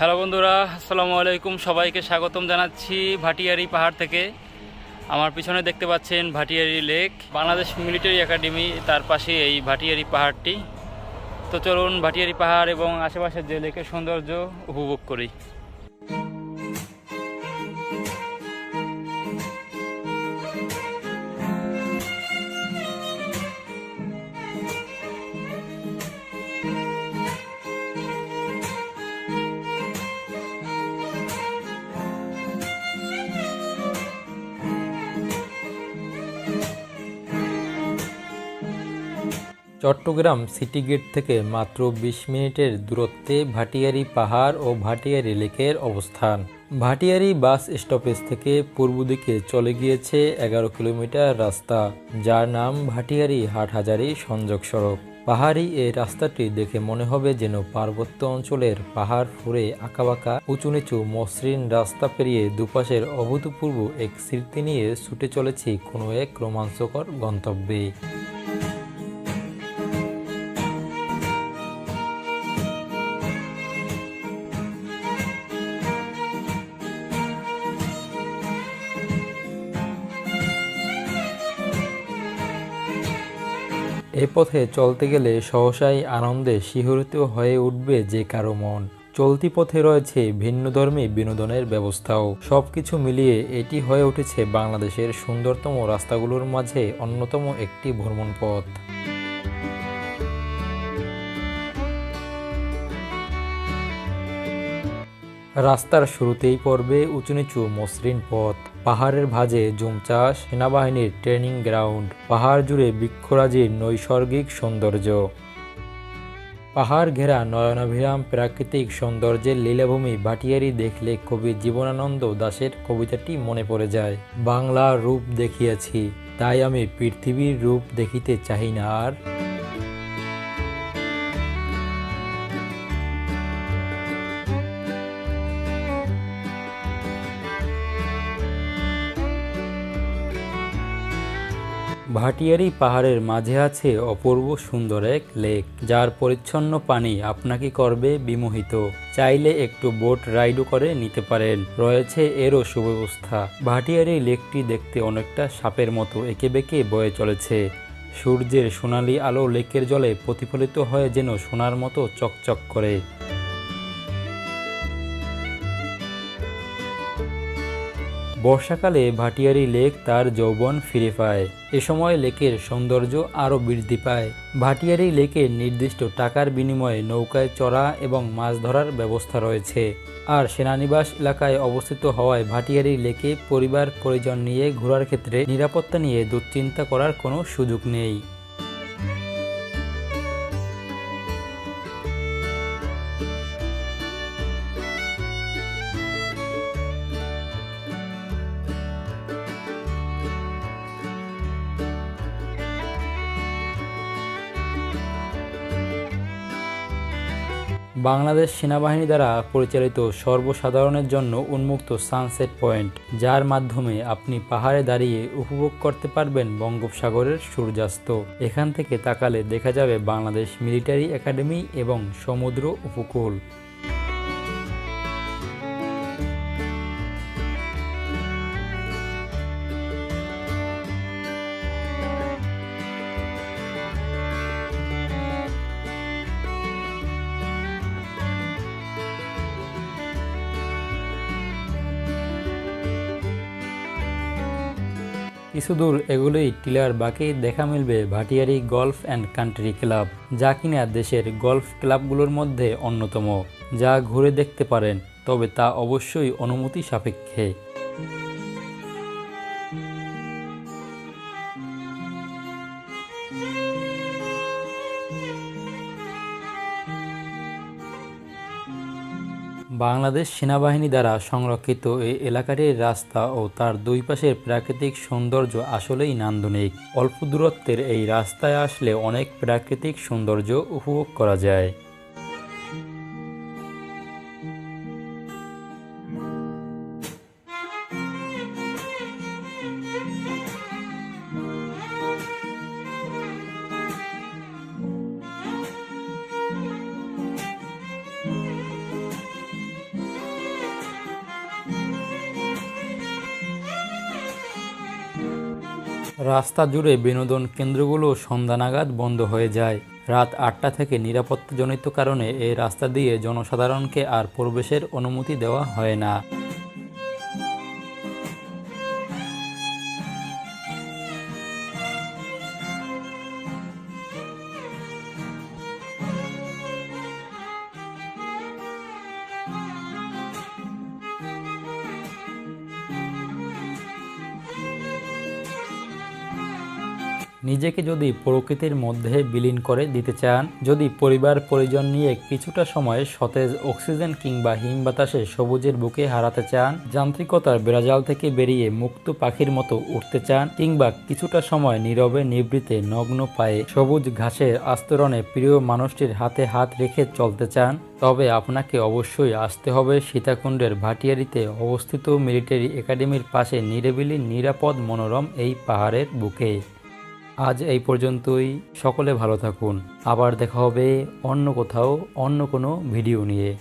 Hello বন্ধুরা, আসসালামু আলাইকুম। সবাইকে স্বাগতম জানাচ্ছি ভাটিয়ারি পাহাড় থেকে। আমার পিছনে দেখতে পাচ্ছেন Bhatiari lake, Bangladesh military academy, তার পাশে এই ভাটিয়ারি পাহাড়টি। তো চলুন ভাটিয়ারি পাহাড় এবং আশেপাশের যে লেকের সৌন্দর্য উপভোগ করি। চট্টগ্রাম সিটি গেট থেকে মাত্র বিশ মিনিটের দূরত্বে ভাটিয়ারি পাহাড় ও ভাটিয়ারি লেকের অবস্থান। ভাটিয়ারি বাস স্টপেজ থেকে পূর্ব দিকে চলে গিয়েছে এগারো কিলোমিটার রাস্তা, যার নাম ভাটিয়ারি হাটহাজারি সংযোগ সড়ক। পাহাড়ি এই রাস্তাটি দেখে মনে হবে যেন পার্বত্য অঞ্চলের পাহাড় ফুঁড়ে আঁকাবাঁকা উঁচু নিচু মসৃণ রাস্তা পেরিয়ে দুপাশের অভূতপূর্ব এক স্মৃতি নিয়ে ছুটে চলেছি কোনো এক রোমাঞ্চকর গন্তব্যে। এ পথে চলতে গেলে সহসাই আনন্দে শিহরিত হয়ে উঠবে যে কারও মন। চলতি পথে রয়েছে ভিন্নধর্মী বিনোদনের ব্যবস্থাও। সবকিছু মিলিয়ে এটি হয়ে উঠেছে বাংলাদেশের সুন্দরতম রাস্তাগুলোর মাঝে অন্যতম একটি ভ্রমণ পথ রাস্তার শুরুতেই পড়বে উঁচু নিচু মসৃণ পথ। পাহাড়ের ভাঁজে জুম চাষ সেনাবাহিনীর ট্রেনিং গ্রাউন্ড। পাহাড় জুড়ে বৃক্ষরাজির নৈসর্গিক সৌন্দর্য। পাহাড় ঘেরা নয়নাভিরাম প্রাকৃতিক সৌন্দর্যের লীলাভূমি ভাটিয়ারি দেখলে কবি জীবনানন্দ দাশের কবিতাটি মনে পড়ে যায়। বাংলার রূপ দেখিয়াছি, তাই আমি পৃথিবীর রূপ দেখিতে চাহি না আর ভাটিয়ারি পাহাড়ের মাঝে আছে অপূর্ব সুন্দর এক লেক, যার পরিচ্ছন্ন পানি আপনাকে করবে বিমোহিত। চাইলে একটু বোট রাইডও করে নিতে পারেন। রয়েছে এরও সুব্যবস্থা। ভাটিয়ারি লেকটি দেখতে অনেকটা সাপের মতো এঁকে বেঁকে বয়ে চলেছে। সূর্যের সোনালি আলো লেকের জলে প্রতিফলিত হয়ে যেন সোনার মতো চকচক করে। বর্ষাকালে ভাটিয়ারি লেক তার যৌবন ফিরে পায়। এ সময় লেকের সৌন্দর্য আরও বৃদ্ধি পায়। ভাটিয়ারি লেকের নির্দিষ্ট টাকার বিনিময়ে নৌকায় চড়া এবং মাছ ধরার ব্যবস্থা রয়েছে। আর সেনানিবাস এলাকায় অবস্থিত হওয়ায় ভাটিয়ারি লেকে পরিবার পরিজন নিয়ে ঘোরার ক্ষেত্রে নিরাপত্তা নিয়ে দুশ্চিন্তা করার কোনো সুযোগ নেই। বাংলাদেশ সেনাবাহিনী দ্বারা পরিচালিত সর্বসাধারণের জন্য উন্মুক্ত সানসেট পয়েন্ট, যার মাধ্যমে আপনি পাহাড়ে দাঁড়িয়ে উপভোগ করতে পারবেন বঙ্গোপসাগরের সূর্যাস্ত। এখান থেকে তাকালে দেখা যাবে বাংলাদেশ মিলিটারি একাডেমি এবং সমুদ্র উপকূল। কিছু দূর এগুলোই টিলার বাকি দেখা মিলবে Bhatiari golf and country club যা কিনা দেশের গলফ ক্লাবগুলোর মধ্যে অন্যতম, যা ঘুরে দেখতে পারেন, তবে তা অবশ্যই অনুমতি সাপেক্ষে। বাংলাদেশ সেনাবাহিনী দ্বারা সংরক্ষিত এই এলাকাটির রাস্তা ও তার দুই পাশের প্রাকৃতিক সৌন্দর্য আসলেই নান্দনিক। অল্প দূরত্বের এই রাস্তায় আসলে অনেক প্রাকৃতিক সৌন্দর্য উপভোগ করা যায়। রাস্তা জুড়ে বিনোদন কেন্দ্রগুলো সন্ধ্যা নাগাদ বন্ধ হয়ে যায়। রাত আটটা থেকে নিরাপত্তাজনিত কারণে এই রাস্তা দিয়ে জনসাধারণকে আর প্রবেশের অনুমতি দেওয়া হয় না। নিজেকে যদি প্রকৃতির মধ্যে বিলীন করে দিতে চান, যদি পরিবার পরিজন নিয়ে কিছুটা সময় সতেজ অক্সিজেন কিংবা হিম বাতাসে সবুজের বুকে হারাতে চান, যান্ত্রিকতার বেড়াজাল থেকে বেরিয়ে মুক্ত পাখির মতো উঠতে চান, কিংবা কিছুটা সময় নীরবে নিবৃতে নগ্ন পায়ে সবুজ ঘাসের আস্তরণে প্রিয় মানুষটির হাতে হাত রেখে চলতে চান, তবে আপনাকে অবশ্যই আসতে হবে সীতাকুণ্ডের ভাটিয়ারিতে অবস্থিত মিলিটারি একাডেমির পাশে নিরিবিলি নিরাপদ মনোরম এই পাহাড়ের বুকে। আজ এই পর্যন্তই। সকলে ভালো থাকুন। আবার দেখা হবে অন্য কোথাও, অন্য কোনো ভিডিও নিয়ে।